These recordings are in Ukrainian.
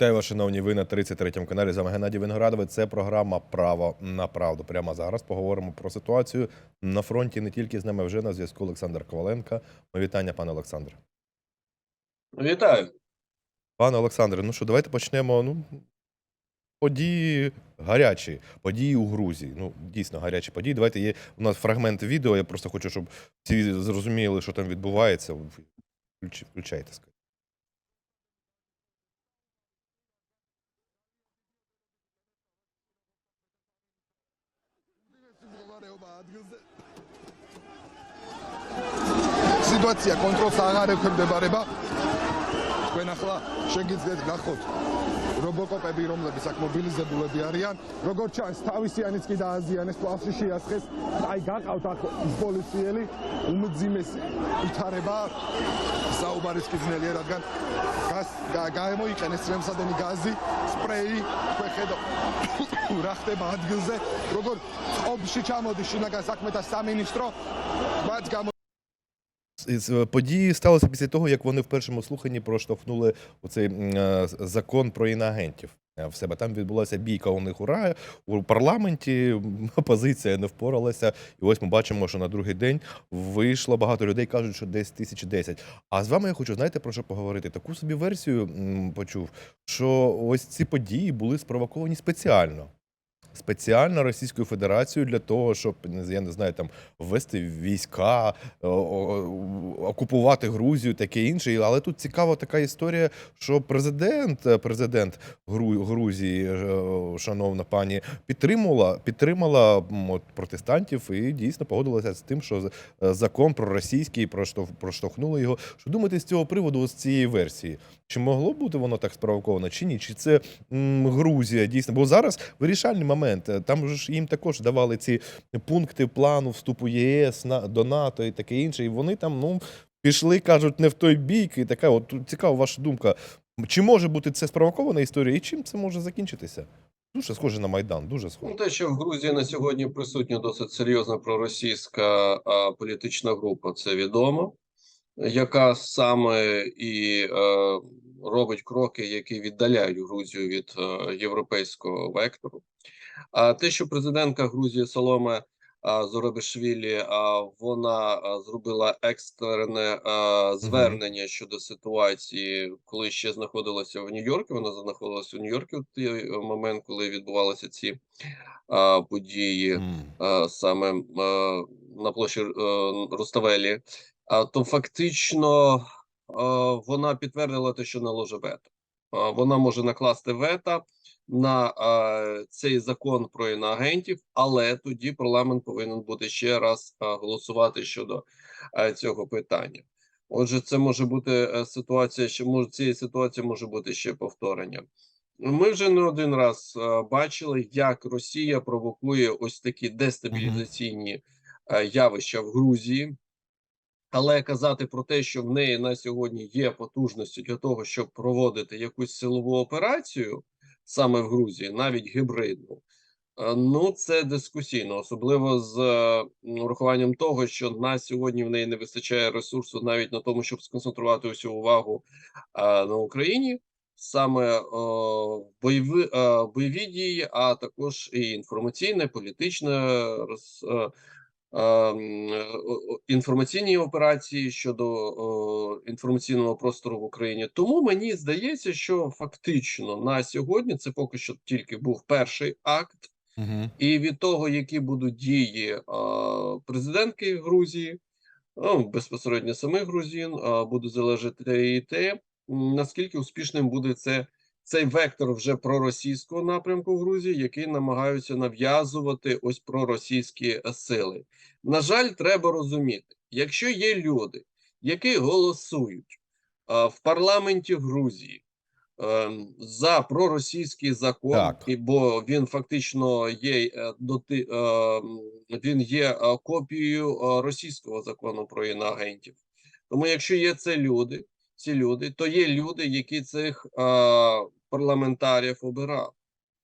Вітаю вас, шановні. Ви на 33-му каналі. З вами Геннадій Виноградович. Це програма Право на правду. Прямо зараз поговоримо про ситуацію на фронті. Не тільки з нами вже на зв'язку Олександр Коваленко. Моє вітання, пане Олександре. Вітаю. Пане Олександре, ну що, давайте почнемо. Ну, події гарячі, події у Грузії. Ну, дійсно гарячі події. Давайте є у нас фрагмент відео. Я просто хочу, щоб всі зрозуміли, що там відбувається. Включ- Включайте. скажіть. სიტუაცია კონტროლს აღარ ექვემდებარება. თქვენ ახლა შეგიძლიათ გახოთ რობოკოპები რომლებიც აქ მობილიზებულები არიან. როგორც ჩანს თავისიანიც კი დააზიანეს თვალში შეასხეს აი გაყავთ აქ პოლიციელი უმძიმეს ვითარება საუბარის კი ძნელია რადგან გას გა- გამოიყენეს რემსადენი გაზი სპრეი ხედავთ რა ხდება ადგილზე? როგორ ყოფში ჩამოდის შინაგან საქმეთა სამინისტრო მათ გამო Події сталися після того, як вони в першому слуханні проштовхнули оцей м, е, закон про іноагентів е, в себе. Там відбулася бійка у них у раю у парламенті. Опозиція не впоралася. І ось ми бачимо, що на другий день вийшло багато людей, кажуть, що десь тисяч десять. А з вами я хочу, знаєте, про що поговорити? Таку собі версію почув, що ось ці події були спровоковані спеціально. Спеціально Російською Федерацією для того, щоб я не знаю, там ввести війська, окупувати Грузію, таке інше. Але тут цікава така історія, що президент, е, президент Гру- Грузії, е, шановна пані, підтримала м, протестантів і дійсно погодилася з тим, що е, закон проросійський проштовх, проштовхнули його. Що думаєте з цього приводу, з цієї версії? Чи могло бути воно так спровоковано, чи ні? Чи це м, Грузія дійсно? Бо зараз вирішальний момент. Е, Там ж їм також давали ці пункти плану вступу ЄС на до НАТО і таке інше. І вони там ну пішли, кажуть, не в той бік. І така, от цікава ваша думка. Чи може бути це спровокована історія, і чим це може закінчитися? Дуже схоже на Майдан, дуже Ну, те, що в Грузії на сьогодні присутня досить серйозна проросійська а, політична група, це відомо, яка саме і е, робить кроки, які віддаляють Грузію від е, європейського вектору. А те, що президентка Грузії Соломе а, Зоробишвілі, а, вона зробила екстрене звернення щодо ситуації, коли ще знаходилася в Нью-Йорку. Вона знаходилася в Нью-Йорку в той момент, коли відбувалися ці події саме на площі е, Руставелі, а, то фактично вона підтвердила те, що наложи вето. Вона може накласти вето на цей закон про іноагентів, але тоді парламент повинен буде ще раз голосувати щодо цього питання. Отже, це може бути е, ситуація, що може цієї ситуації може бути ще повторення. Ми вже не один раз е, бачили, як Росія провокує ось такі дестабілізаційні е, явища в Грузії. Але казати про те, що в неї на сьогодні є потужності для того, щоб проводити якусь силову операцію саме в Грузії, навіть гібридну, е, ну це дискусійно, особливо з е, урахуванням того, що на сьогодні в неї не вистачає ресурсу навіть на тому, щоб сконцентрувати усю увагу е, на Україні, саме бойові, бойові дії, а також і інформаційне, політичне роз. Е, інформаційні операції щодо інформаційного простору в Україні. Тому мені здається, що фактично на сьогодні це поки що тільки був перший акт, Мгм. і від того, які будуть дії президентки Грузії, ну, безпосередньо самих грузин, буде залежати і те, наскільки успішним буде це. Цей вектор вже проросійського напрямку в Грузії, який намагаються нав'язувати ось проросійські е, сили. На жаль, треба розуміти, якщо є люди, які голосують а, в парламенті Грузії ем, за проросійський закон, Так. бо він фактично є е, доти, ем, він є е, копією російського закону про іноагентів. Тому, якщо є це люди, ці люди, то є люди, які цих е, парламентарів обирали.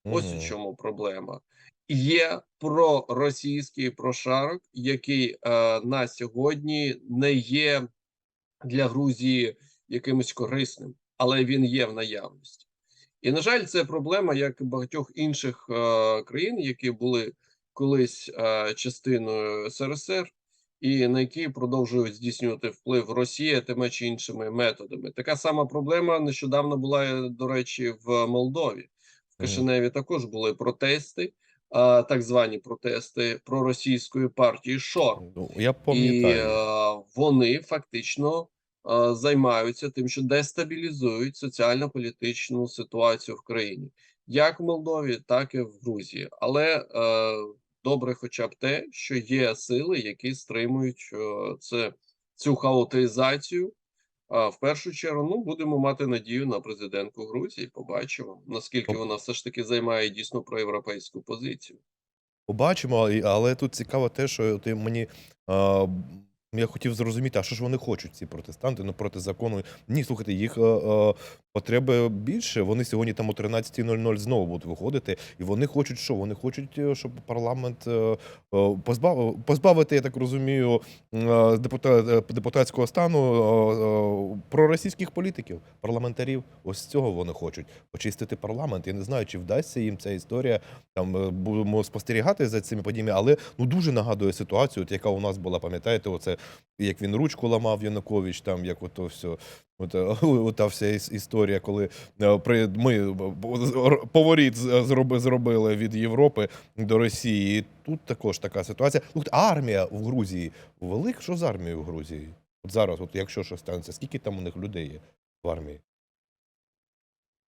Ось у Мгм. чому проблема. Є проросійський прошарок, який е, на сьогодні не є для Грузії якимось корисним, але він є в наявності. І, на жаль, це проблема як і багатьох інших е, країн, які були колись е, частиною СРСР, і на які продовжують здійснювати вплив Росія тими чи іншими методами. Така сама проблема нещодавно була, е, до речі, в Молдові. В Кишиневі також були протести, так звані протести проросійської партії ШОР. Ну, я І пам'ятаю. е, вони фактично займаються тим, що дестабілізують соціально-політичну ситуацію в країні, як в Молдові, так і в Грузії. Але е, добре, хоча б те, що є сили, які стримують е, це цю хаотизацію. А в першу чергу, ну будемо мати надію на президентку Грузії. Побачимо наскільки вона все ж таки займає дійсно проєвропейську позицію. Побачимо, але тут цікаво те, що ти мені. А, я хотів зрозуміти, а що ж вони хочуть, ці протестанти, ну проти закону. Ні, слухайте, їх е, е, потреби більше. Вони сьогодні там о 13.00 знову будуть виходити, і вони хочуть що? Вони хочуть, е, щоб парламент е, е, позбав, позбавити, я так розумію, е, депута, е, депутатського стану е, е, проросійських політиків, парламентарів. Ось цього вони хочуть очистити парламент. Я не знаю, чи вдасться їм ця історія. Там е, будемо спостерігати за цими подіями, але ну дуже нагадує ситуацію, от яка у нас була, пам'ятаєте, оце як він ручку ламав Янукович, там як ото все. От, е, ота вся історія, коли е, при ми б- поворіт зробили від Європи до Росії. Тут також така ситуація. А армія в Грузії велика? Що з армією в Грузії? От зараз, от якщо щось станеться, скільки там у них людей є в армії?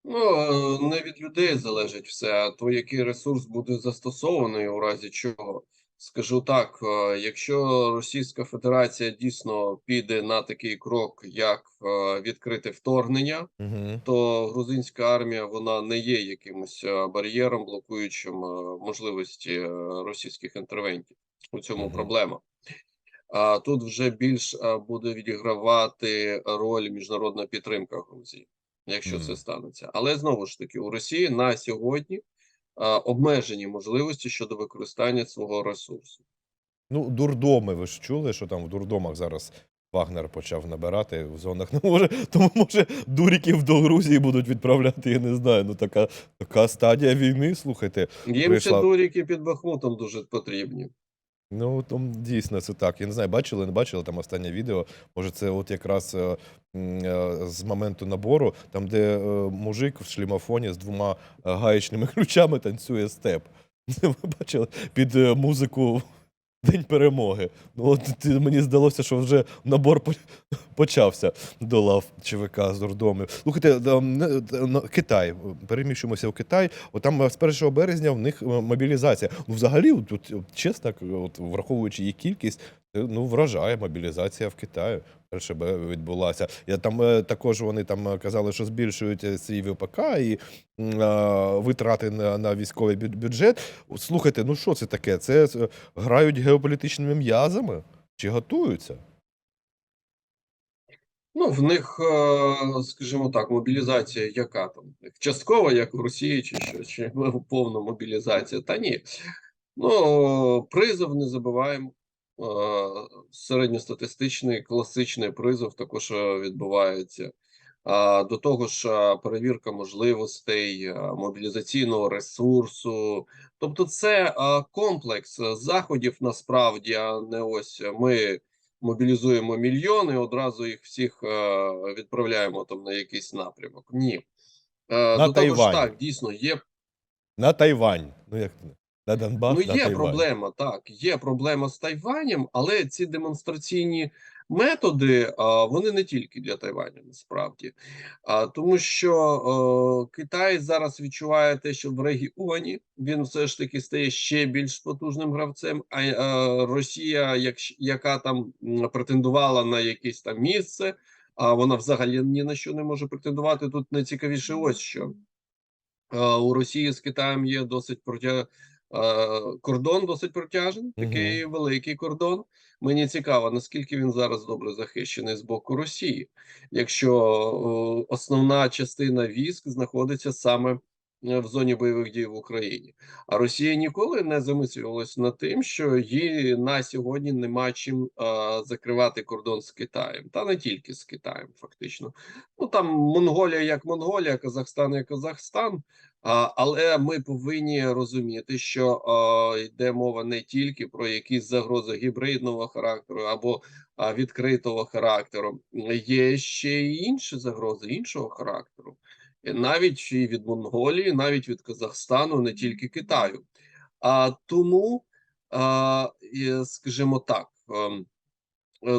Ну, е, не від людей залежить все, а то який ресурс буде застосований у разі чого. Скажу так, е, якщо Російська Федерація дійсно піде на такий крок, як е, відкрите вторгнення, Угу. то грузинська армія вона не є якимось е, бар'єром, блокуючим можливості російських інтервентів. У цьому Мгм. проблема. А тут вже більш буде відігравати роль міжнародна підтримка Грузії, якщо Мгм. це станеться. Але знову ж таки, у Росії на сьогодні обмежені можливості щодо використання свого ресурсу. Ну, дурдоми, ви ж чули, що там в дурдомах зараз Вагнер почав набирати в зонах. Ну, може, тому може дуріків до Грузії будуть відправляти, я не знаю. Ну така, така стадія війни, слухайте. Їм прийшла... ще дуріки під Бахмутом дуже потрібні. Ну, там дійсно це так. Я не знаю, бачили, не бачили там останнє відео. Може, це от якраз е, е, з моменту набору, там, де е, мужик в шлімофоні з двома е, гаєчними ключами танцює степ. Ви бачили під е, музику День перемоги. Ну, от ти- мені здалося, що вже набор по- почався до лав ЧВК з дурдомів. Слухайте, да, на- Китай. Переміщуємося в Китай. От там е, з 1 березня в них е, мобілізація. Ну, взагалі, от, чесно, от, враховуючи її кількість, ну, вражає мобілізація в Китаї. Перше відбулася. Я там е, також вони там е, казали, що збільшують е, свій ВПК і е, витрати на, на військовий бюджет. Слухайте, ну що це таке? Це е, грають геополітичними м'язами? Чи готуються? Ну, в них, е, скажімо так, мобілізація яка там? Часткова, як в Росії, чи що, чи повна мобілізація? Та ні. Ну, призов не забуваємо. Е, Середньостатистичний, класичний призов також е, відбувається. До того ж, е, перевірка можливостей, мобілізаційного ресурсу. Тобто, це комплекс заходів насправді, а не ось ми мобілізуємо мільйони, одразу їх всіх відправляємо там на якийсь напрямок. Ні. На до того ж, так, дійсно, є На Тайвань. Ну, як на Донбас, Ну, на є Тайвань. проблема, так, є проблема з Тайванем, але ці демонстраційні методи, вони не тільки для Тайваню, насправді. Тому що Китай зараз відчуває те, що в регіоні він все ж таки стає ще більш потужним гравцем, а Росія, як, яка там претендувала на якесь там місце, а вона взагалі ні на що не може претендувати. Тут найцікавіше ось що. У Росії з Китаєм є досить протя... кордон досить протяжний, такий великий кордон. Мені цікаво, наскільки він зараз добре захищений з боку Росії, якщо основна частина військ знаходиться саме е, в зоні бойових дій в Україні. А Росія ніколи не замислювалась над тим, що їй на сьогодні нема чим е, закривати кордон з Китаєм, та не тільки з Китаєм, фактично. Ну там Монголія як Монголія, Казахстан як Казахстан. Але ми повинні розуміти, що йде мова не тільки про якісь загрози гібридного характеру або відкритого характеру. Є ще й інші загрози іншого характеру, навіть і від Монголії, навіть від Казахстану, не тільки Китаю. А тому, скажімо так, ем,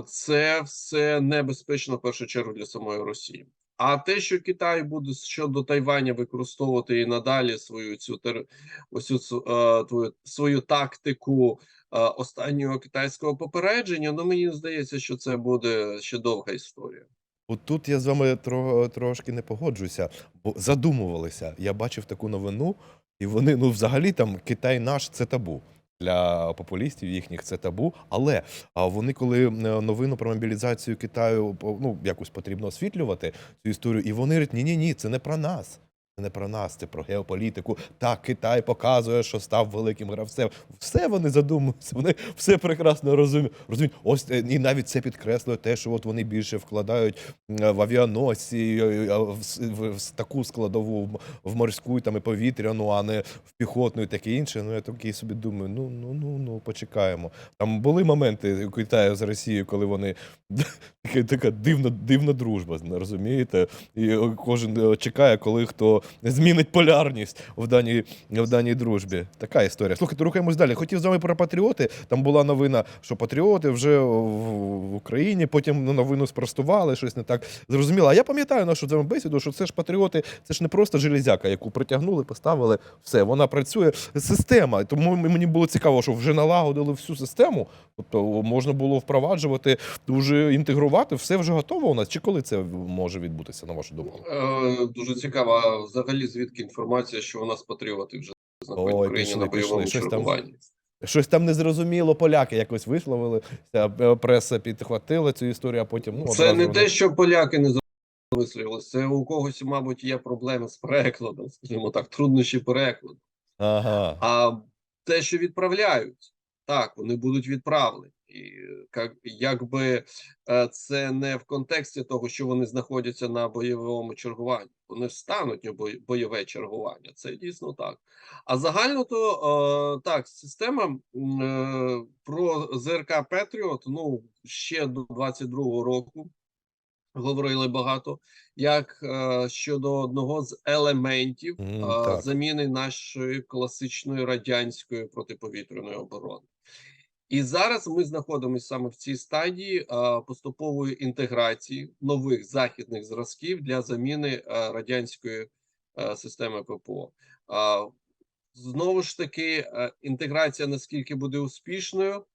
це все небезпечно в першу чергу для самої Росії. А те, що Китай буде щодо Тайваня використовувати і надалі свою цю тер... ось е, твою свою тактику е, останнього китайського попередження, ну мені здається, що це буде ще довга історія. От тут я з вами тро, трошки не погоджуюся, бо задумувалися. Я бачив таку новину, і вони, ну, взагалі, там Китай наш це табу. Для популістів їхніх це табу. Але вони, коли новину про мобілізацію Китаю ну, якось потрібно освітлювати цю історію, і вони говорять, ні, ні, ні, це не про нас. Не про нас, це про геополітику. Так, Китай показує, що став великим гравцем. Все вони задумуються, вони все прекрасно розуміють. розуміють. Ось е, і навіть це підкреслює те, що от вони більше вкладають в авіаносці, е, е, в, таку складову в морську там, і повітряну, а не в піхотну і таке інше. Ну я такий собі думаю, ну ну ну ну почекаємо. Там були моменти Китаю з Росією, коли вони така, така дивна, дивна дружба, розумієте? І е, кожен е, чекає, коли хто змінить полярність в даній, в даній дружбі. Така історія. Слухайте, рухаємось далі. Хотів з вами про патріоти. Там була новина, що патріоти вже в, Україні, потім ну, новину спростували, щось не так зрозуміло. А я пам'ятаю нашу з вами бесіду, що це ж патріоти, це ж не просто железяка, яку притягнули, поставили, все, вона працює. Система. Тому мені було цікаво, що вже налагодили всю систему, тобто можна було впроваджувати, вже інтегрувати, все вже готово у нас. Чи коли це може відбутися, на вашу думку? Е, дуже цікаво, а взагалі звідки інформація, що у нас патріоти вже знаходять Ой, Україні пішли, на бойовому пішли, щось там чергуванні. Щось там незрозуміло, поляки якось висловили, ця преса підхватила цю історію, а потім ну, Це не те, що поляки не замислювалися, це у когось, мабуть, є проблеми з перекладом, скажімо так, труднощі перекладу. Ага. А те, що відправляють, так, вони будуть відправлені. І як, якби е, це не в контексті того, що вони знаходяться на бойовому чергуванні, вони встануть на бой- бойове чергування. Це дійсно так. А загально то е, так, система е, про ЗРК Петріот, ну ще до 22-го року говорили багато, як е, щодо одного з елементів е, заміни нашої класичної радянської протиповітряної оборони. І зараз ми знаходимося саме в цій стадії е, поступової інтеграції нових західних зразків для заміни е, радянської е, системи ППО. Знову ж таки, інтеграція наскільки буде успішною,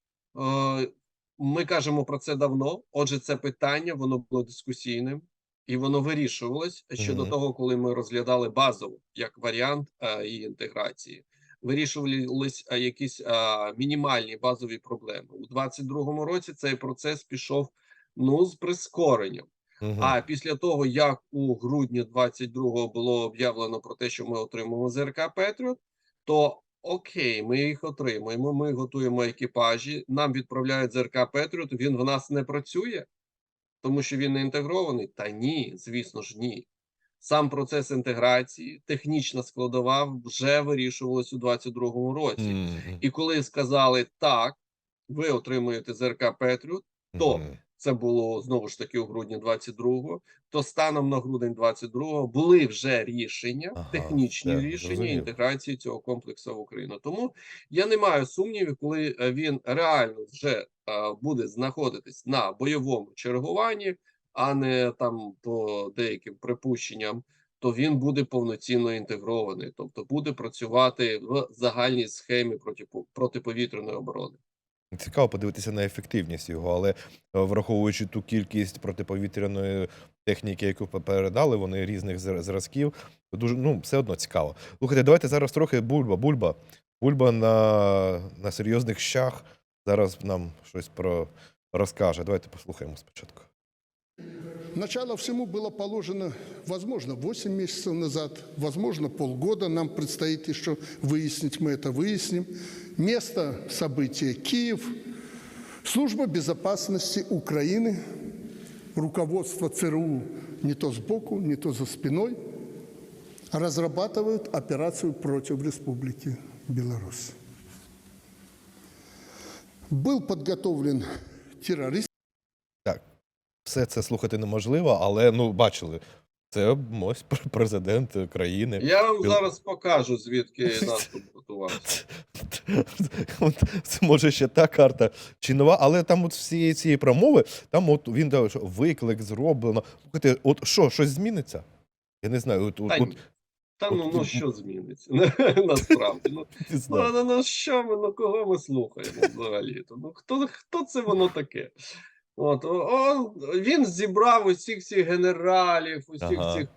ми кажемо про це давно. Отже, це питання воно було дискусійним і воно вирішувалось щодо Мгм. того, коли ми розглядали базово як варіант її інтеграції. Вирішувались е, якісь е, мінімальні базові проблеми у 22-му році. Цей процес пішов ну з прискоренням. Мгм. А після того, як у грудні 22-го було об'явлено про те, що ми отримуємо ЗРК Петріот, то окей, ми їх отримуємо. Ми готуємо екіпажі. Нам відправляють ЗРК Петріот. Він в нас не працює, тому що він не інтегрований. Та ні, звісно ж, ні. Сам процес інтеграції, технічна складова вже вирішувалась у 22-му році. Мгм. І коли сказали так, ви отримуєте ЗРК Петріот, то Мгм. це було знову ж таки у грудні 22-го, то станом на грудень 22-го були вже рішення, Ага, технічні рішення зрозумів. інтеграції цього комплексу в Україну. Тому я не маю сумнівів, коли е, він реально вже е, буде знаходитись на бойовому чергуванні, а не там по деяким припущенням. То він буде повноцінно інтегрований, тобто буде працювати в загальній схемі протипо- протиповітряної оборони. Цікаво подивитися на ефективність його, але е, враховуючи ту кількість протиповітряної техніки, яку передали, вони різних зразків, то дуже ну все одно цікаво. Слухайте, давайте зараз трохи бульба. Бульба. Бульба на, на серйозних щах зараз нам щось про розкаже. Давайте послухаємо спочатку. Начало всему было положено, возможно, 8 месяцев назад, возможно, полгода. Нам предстоит еще выяснить, мы это выясним. Место события – Киев. Служба безопасности Украины, руководство ЦРУ не то сбоку, не то за спиной, разрабатывают операцию против Республики Беларусь. Был подготовлен террорист. Все це слухати неможливо, але ну бачили. Це ось президент країни. Я вам Біл- зараз покажу, звідки наступ готувався. От, Це може ще та карта чи нова, але там от всієї цієї промови, там от він дав, що виклик зроблено. Слухайте, от що, щось зміниться? Я не знаю, от, от, Та, от. Та ну, от- ну що зміниться? Насправді. Ну, ну, ну, ну що ми, ну кого ми слухаємо взагалі-то? Ну хто, хто це воно таке? От, о, він зібрав усіх всіх генералів, усіх Ага. цих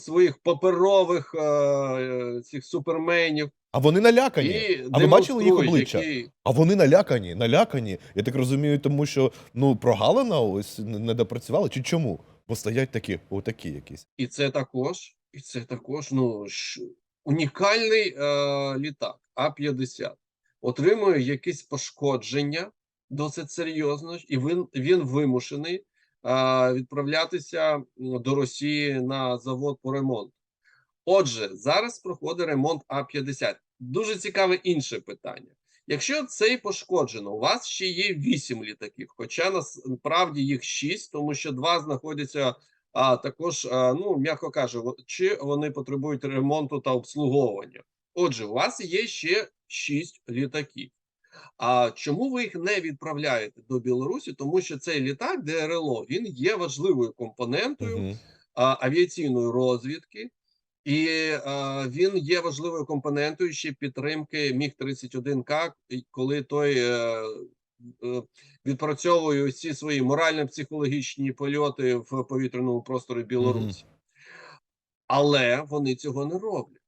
своїх паперових е, цих суперменів А вони налякані. і А ви бачили їх обличчя? який- А вони налякані, налякані. Я так розумію, тому що ну прогалина ось не не допрацювала. Чи чому? Бо стоять такі, отакі якісь. І це також, і це також ну, ш... унікальний е, літак А-50. Отримує якісь пошкодження досить серйозно, і він, він вимушений е, відправлятися до Росії на завод по ремонту. Отже, зараз проходить ремонт А-50. Дуже цікаве інше питання. Якщо цей пошкоджено, у вас ще є 8 літаків, хоча насправді їх 6, тому що два знаходяться а також, а, ну м'яко кажу, чи вони потребують ремонту та обслуговування. Отже, у вас є ще 6 літаків. А чому ви їх не відправляєте до Білорусі? Тому що цей літак ДРЛО він є важливою компонентою Угу. а, авіаційної розвідки, і а, він є важливою компонентою ще підтримки Міг 31 к коли той е, е, відпрацьовує усі свої морально-психологічні польоти в повітряному просторі Білорусі. Але вони цього не роблять.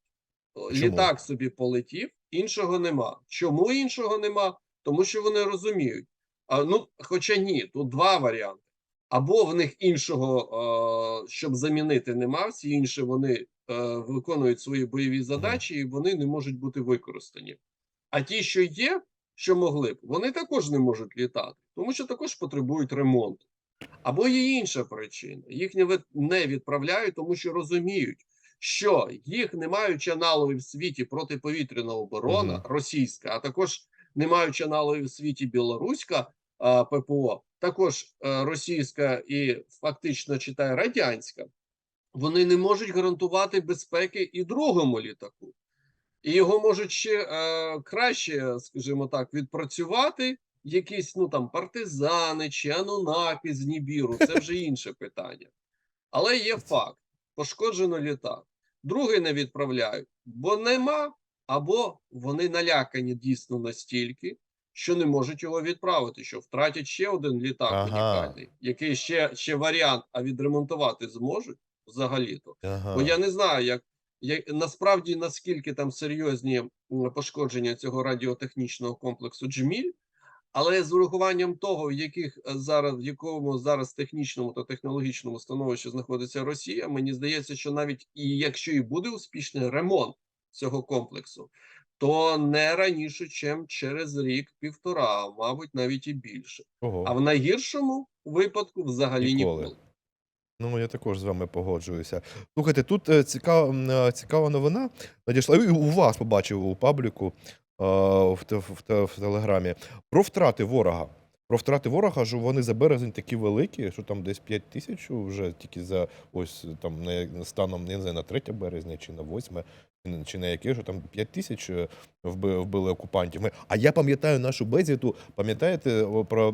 Чому? Літак собі полетів, іншого нема. Чому іншого нема? Тому що вони розуміють. А, ну, хоча ні, тут два варіанти. Або в них іншого, щоб замінити, нема, всі інші вони виконують свої бойові задачі, і вони не можуть бути використані. А ті, що є, що могли б, вони також не можуть літати, тому що також потребують ремонту. Або є інша причина: їх не відправляють, тому що розуміють, що їх не маючи аналогів в світі протиповітряна оборона Мгм. російська, а також не маючи аналогів в світі білоруська а, ППО, також е, російська і фактично читає радянська, вони не можуть гарантувати безпеки і другому літаку. І його можуть ще е, краще, скажімо так, відпрацювати якісь ну там партизани чи анунаки з Нібіру. Це вже інше питання. Але є факт: пошкоджено літак. Другий не відправляють, бо нема, або вони налякані дійсно настільки, що не можуть його відправити, що втратять ще один літак Ага. унікальний, який ще, ще варіант, а відремонтувати зможуть взагалі-то. Ага. Бо я не знаю, як, як насправді наскільки там серйозні пошкодження цього радіотехнічного комплексу Джміль, але з урахуванням того, в яких е, зараз в якому зараз технічному та технологічному становищі знаходиться Росія, мені здається, що навіть і якщо і буде успішний ремонт цього комплексу, то не раніше, чим через рік-півтора, мабуть, навіть і більше. Ого. А в найгіршому випадку взагалі Ніколи. ніколи. Ну, я також з вами погоджуюся. Слухайте, тут е, цікава, е, цікава новина надійшла. І у вас побачив у пабліку в, те- в, в Телеграмі про втрати ворога. Про втрати ворога, що вони за березень такі великі, що там десь 5 тисяч вже тільки за ось там на станом не знаю, на 3 березня чи на 8, чи чи яке, що там 5 тисяч е, вбили окупантів. А я пам'ятаю нашу бесіду, пам'ятаєте, про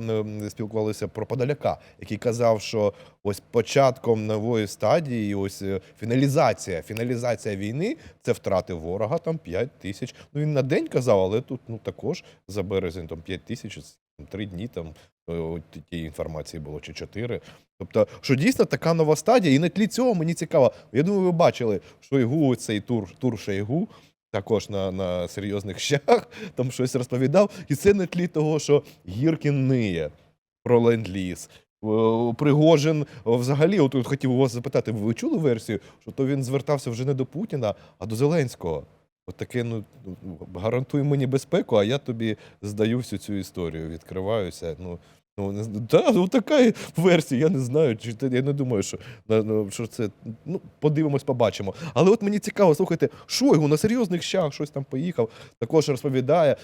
спілкувалися про Подоляка, який казав, що ось початком нової стадії, ось е, фіналізація, фіналізація війни це втрати ворога, там 5 тисяч. Ну він на день казав, але тут ну також за березень там 5 тисяч, три дні там е, тієї інформації було чи чотири. Тобто, що дійсно така нова стадія, і на тлі цього мені цікаво. Я думаю, ви бачили Шойгу, цей тур, тур Шойгу, також на, на серйозних щах, там щось розповідав. І це на тлі того, що Гіркін ниє про ленд-ліз. Е, Пригожин взагалі, от от хотів у вас запитати, ви чули версію, що то він звертався вже не до Путіна, а до Зеленського. От таке, ну гарантуй мені безпеку, а я тобі здаю всю цю історію, відкриваюся. Ну, ну, не та, ну така версія, я не знаю. Чи я не думаю, що, що це. Ну, подивимось, побачимо. Але от мені цікаво, слухайте, Шойгу на серйозних щах щось там поїхав, також розповідає,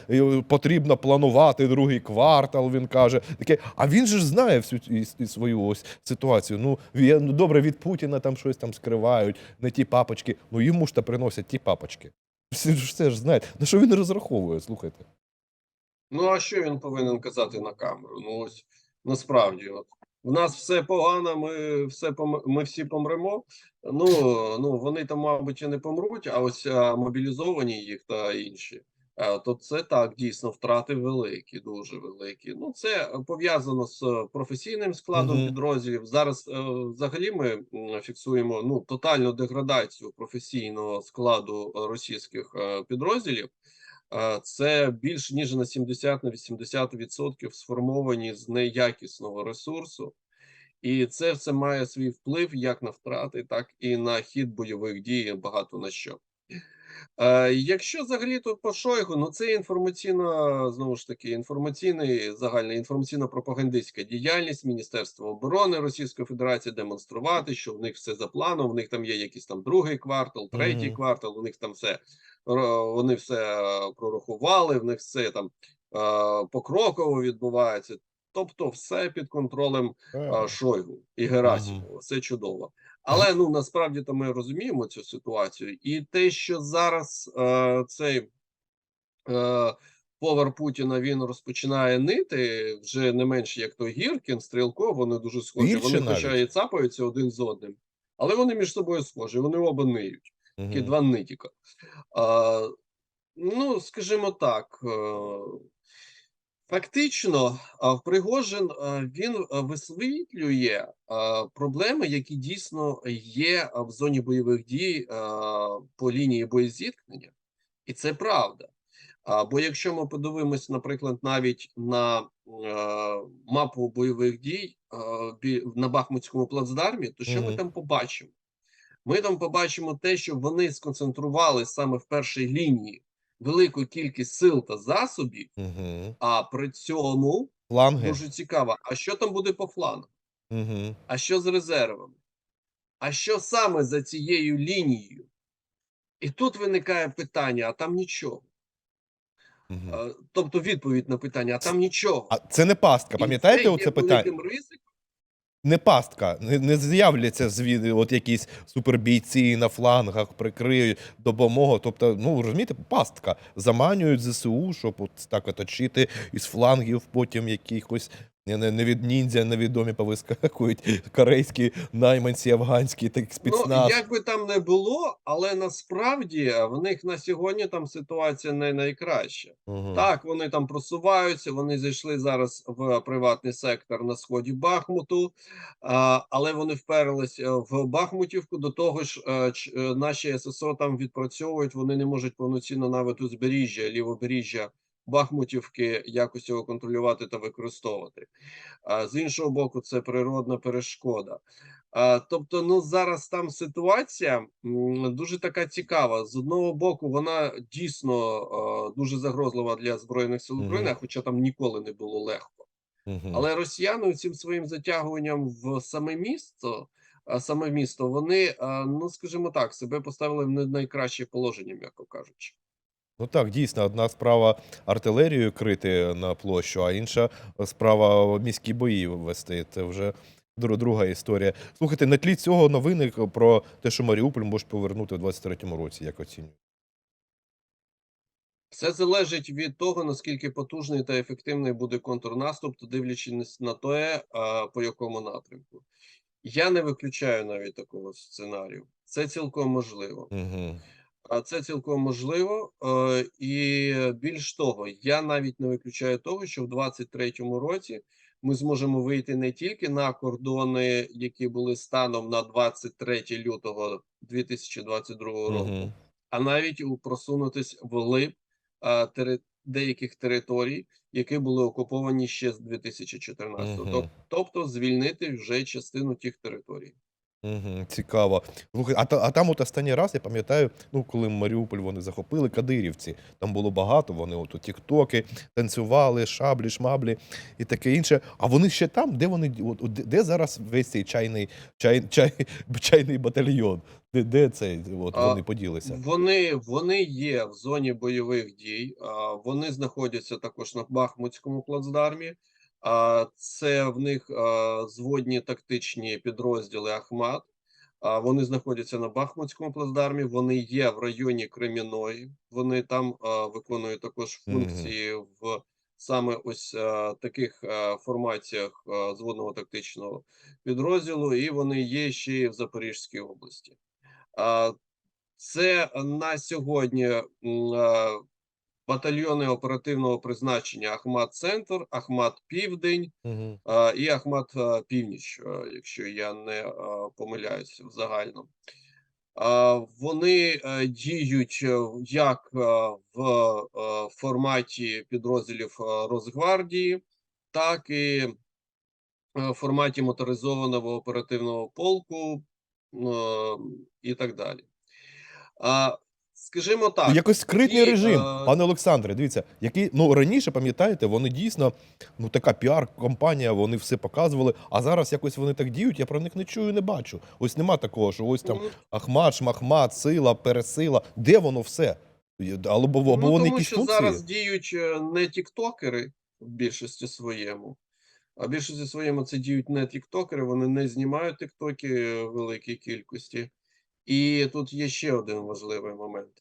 потрібно планувати другий квартал, він каже. Таке, а він же ж знає всю і- і свою ось ситуацію. Ну, ві- ну, добре, від Путіна там щось там скривають, не ті папочки. Ну йому ж та приносять ті папочки. Всі ж все ж знають. На що він розраховує, слухайте. Ну, а що він повинен казати на камеру? Ну, ось насправді, от в нас все погано, ми все пом- ми всі помремо. Ну, ну вони там, мабуть, і не помруть, а ось а, мобілізовані їх та інші. А, То це так дійсно втрати великі, дуже великі. Ну, це пов'язано з е, професійним складом Мгм. підрозділів. Зараз е, взагалі ми фіксуємо ну тотальну деградацію професійного складу е, російських е, підрозділів. Е, Це більш ніж на 70 на 80% сформовані з неякісного ресурсу, і це все має свій вплив як на втрати, так і на хід бойових дій, багато на що. Е, Якщо взагалі тут по Шойгу, ну це інформаційна, знову ж таки, інформаційний загальна інформаційно-пропагандистська діяльність Міністерства оборони Російської Федерації демонструвати, що в них все за планом, в них там є якийсь там другий квартал, третій Мгм. квартал, у них там все вони все е, прорахували, в них все там е, покроково відбувається. Тобто, все під контролем а, Шойгу і Герасимова. Все чудово. Але ну насправді то ми розуміємо цю ситуацію, і те, що зараз е, цей е, повар Путіна він розпочинає нити вже не менше як то Гіркін, Стрілков, вони дуже схожі. Гірше вони, хоча і цапаються один з одним, але вони між собою схожі. Вони оба ниють. Такі Мгм. два нитіка. А, ну, скажімо так. е, Фактично, Пригожин він висвітлює проблеми, які дійсно є в зоні бойових дій по лінії боєзіткнення, і це правда. Бо якщо ми подивимось, наприклад, навіть на мапу бойових дій на Бахмутському плацдармі, то що ми там побачимо? Ми там побачимо те, що вони сконцентрували саме в першій лінії велику кількість сил та засобів, Мгм. а при цьому Фланги. дуже цікаво, а що там буде по флангу? Мгм. А що з резервами? А що саме за цією лінією? І тут виникає питання: а там нічого. Е, Тобто відповідь на питання: а там нічого. А це не пастка, пам'ятаєте це оце питання? ризиком. Не пастка, не, не з'являться звід, от якісь супербійці на флангах, прикриють допомогу. Тобто, ну розумієте, пастка. Заманюють ЗСУ, щоб от так оточити із флангів, потім якихось не, не, не від ніндзя невідомі повискакують корейські найманці, афганські, так Ну, як би там не було, але насправді в них на сьогодні там ситуація не найкраща. Мгм. Так, вони там просуваються, вони зайшли зараз в приватний сектор на сході Бахмуту, але вони вперлись е, в Бахмутівку. До того ж, е, е, наші ССО там відпрацьовують, вони не можуть повноцінно навіть узбережжя, лівобережжя Бахмутівки якось його контролювати та використовувати. А з іншого боку, це природна перешкода. А, тобто, ну зараз там ситуація дуже така цікава. З одного боку, вона дійсно дуже загрозлива для збройних сил. України, хоча там ніколи не було легко. Мгм. Але росіяни цим своїм затягуванням в саме місто, а саме місто, вони, ну скажімо так, себе поставили в не найкраще положення, м'яко кажучи. Ну так, дійсно, одна справа артилерію крити на площу, а інша справа міські бої вести. Це вже друга історія. Слухайте, на тлі цього новини про те, що Маріуполь може повернути в 23-му році, як оцінюєте? Все залежить від того, наскільки потужний та ефективний буде контрнаступ, то дивлячись на те, по якому напрямку. Я не виключаю навіть такого сценарію. Це цілком можливо. Угу. А це цілком можливо. Е, і більш того, я навіть не виключаю того, що в 23-му році ми зможемо вийти не тільки на кордони, які були станом на 23 лютого 2022 року, Угу. а навіть у просунутись вглиб тери, деяких територій, які були окуповані ще з 2014-го. Мгм. Тоб- Тобто звільнити вже частину тих територій. Угу, цікаво. Слухай, а, та, а там от останній раз, я пам'ятаю, ну, коли Маріуполь вони захопили, кадирівці. Там було багато, вони от у тіктоки танцювали, шаблі, шмаблі і таке інше. А вони ще там, де вони, от, от, де- де зараз весь цей чайний, чай, чай, чайний батальйон? Де, де цей, от, А, вони поділися? Вони, вони є в зоні бойових дій. а, Вони знаходяться також на Бахмутському плацдармі. А, Це в них зводні тактичні підрозділи Ахмат. Вони знаходяться на Бахмутському плацдармі. Вони є в районі Креміної. Вони там виконують також функції в саме ось таких формаціях зводного тактичного підрозділу, і вони є ще й в Запорізькій області. А, Це на сьогодні батальйони оперативного призначення Ахмат Центр, Ахмат Південь Угу. а, і Ахмат Північ, а, якщо я не а, помиляюся в загальному. А, Вони е, діють е, як е, в форматі підрозділів Росгвардії, так і в форматі моторизованого оперативного полку і так далі. Скажімо так, Якось скритний і, режим, е, пане Олександре. Дивіться, який ну раніше пам'ятаєте, вони дійсно ну така піар-компанія, вони все показували. А зараз якось вони так діють. Я про них не чую, не бачу. Ось нема такого, що ось там ну, Ахмат, Шмахмат, сила, пересила. Де воно все? Або, або Ну, вони тому якісь що функції? зараз діють е, не тіктокери в більшості своєму, а більшості своєму це діють не тіктокери, вони не знімають тіктоки великій кількості. І тут є ще один важливий момент.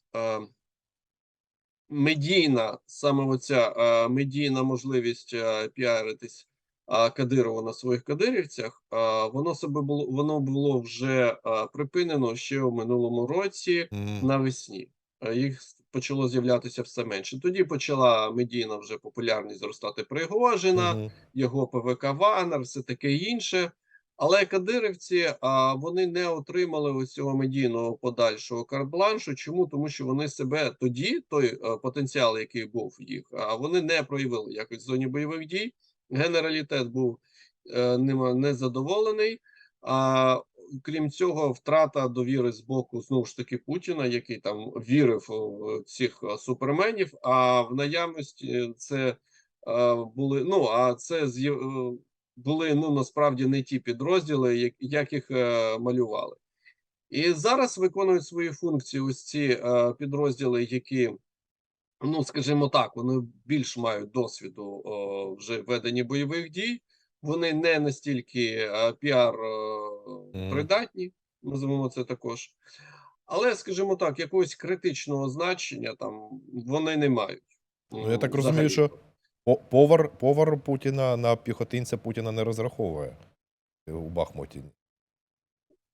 Медійна, саме оця медійна можливість піаритись Кадирову на своїх кадирівцях, воно себе було воно було вже припинено ще у минулому році навесні. Їх почало з'являтися все менше. Тоді почала медійна вже популярність зростати Пригожина, його ПВК Вагнер, все таке інше. Але кадирівці а, вони не отримали ось цього медійного подальшого карт-бланшу. Чому? Тому що вони себе тоді, той е, потенціал, який був їх, а вони не проявили якось в зоні бойових дій. Генералітет був е, ними незадоволений. А крім цього, втрата довіри з боку знову ж таки Путіна, який там вірив в цих е, суперменів. А в наявності це були ну а це е, були ну насправді не ті підрозділи, як, як їх е, малювали. І зараз виконують свої функції ось ці е, підрозділи, які, ну скажімо так, вони більш мають досвіду о, вже в веденні бойових дій. Вони не настільки е, піар е, придатні, називаємо це також. Але, скажімо так, якогось критичного значення там вони не мають. Ну, я так розумію, що повар, повар Путіна на піхотинця Путіна не розраховує у Бахмуті.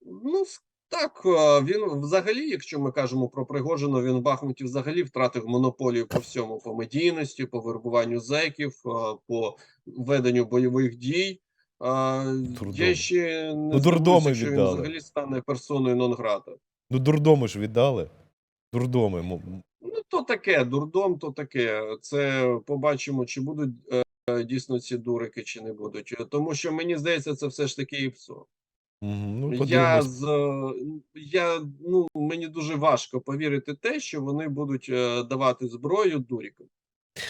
Ну, так, він взагалі, якщо ми кажемо про Пригожина, він в Бахмуті взагалі втратив монополію по всьому, по медійності, по вербуванню зеків, по веденню бойових дій. Дурдом. Я ще не Ну, дурдоми здивуюся, якщо він взагалі стане персоною нон-грата. Ну, дурдоми ж віддали. Дурдоми. То таке, дурдом, то таке. Це побачимо, чи будуть е, дійсно ці дурики, чи не будуть. Тому що мені здається, це все ж таки ІПСО. Мгм. Ну, Я з е, я ну мені дуже важко повірити те, що вони будуть е, давати зброю дурікам,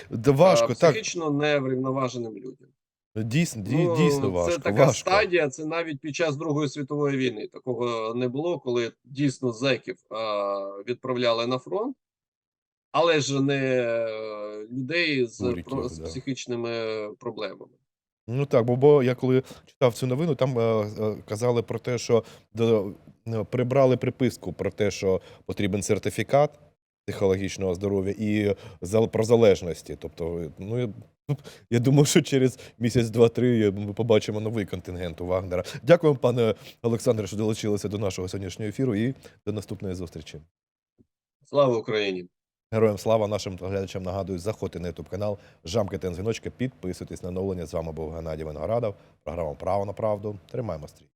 Да важко, е, так. неврівноваженим людям. Дійсно, Ну, дійсно важко. Це така важко. стадія. Це навіть під час Другої світової війни такого не було, коли дійсно зеків е, відправляли на фронт, але ж не е, людей з, Дуріків, про, з да. психічними проблемами. Ну так, бо, бо я коли читав цю новину, там е, е, казали про те, що до, е, прибрали приписку про те, що потрібен сертифікат психологічного здоров'я і за, про залежності. Тобто, е, ну я, я думаю, що через місяць, два-три ми побачимо новий контингент у Вагнера. Дякую, пане Олександре, що долучилися до нашого сьогоднішнього ефіру і до наступної зустрічі. Слава Україні! Героям слава нашим глядачам нагадую, заходьте на ютуб канал, жамкайте на дзвіночки, підписуйтесь на оновлення. З вами був Геннадій Виноградов. Програма Право на правду. Тримаємо стрій.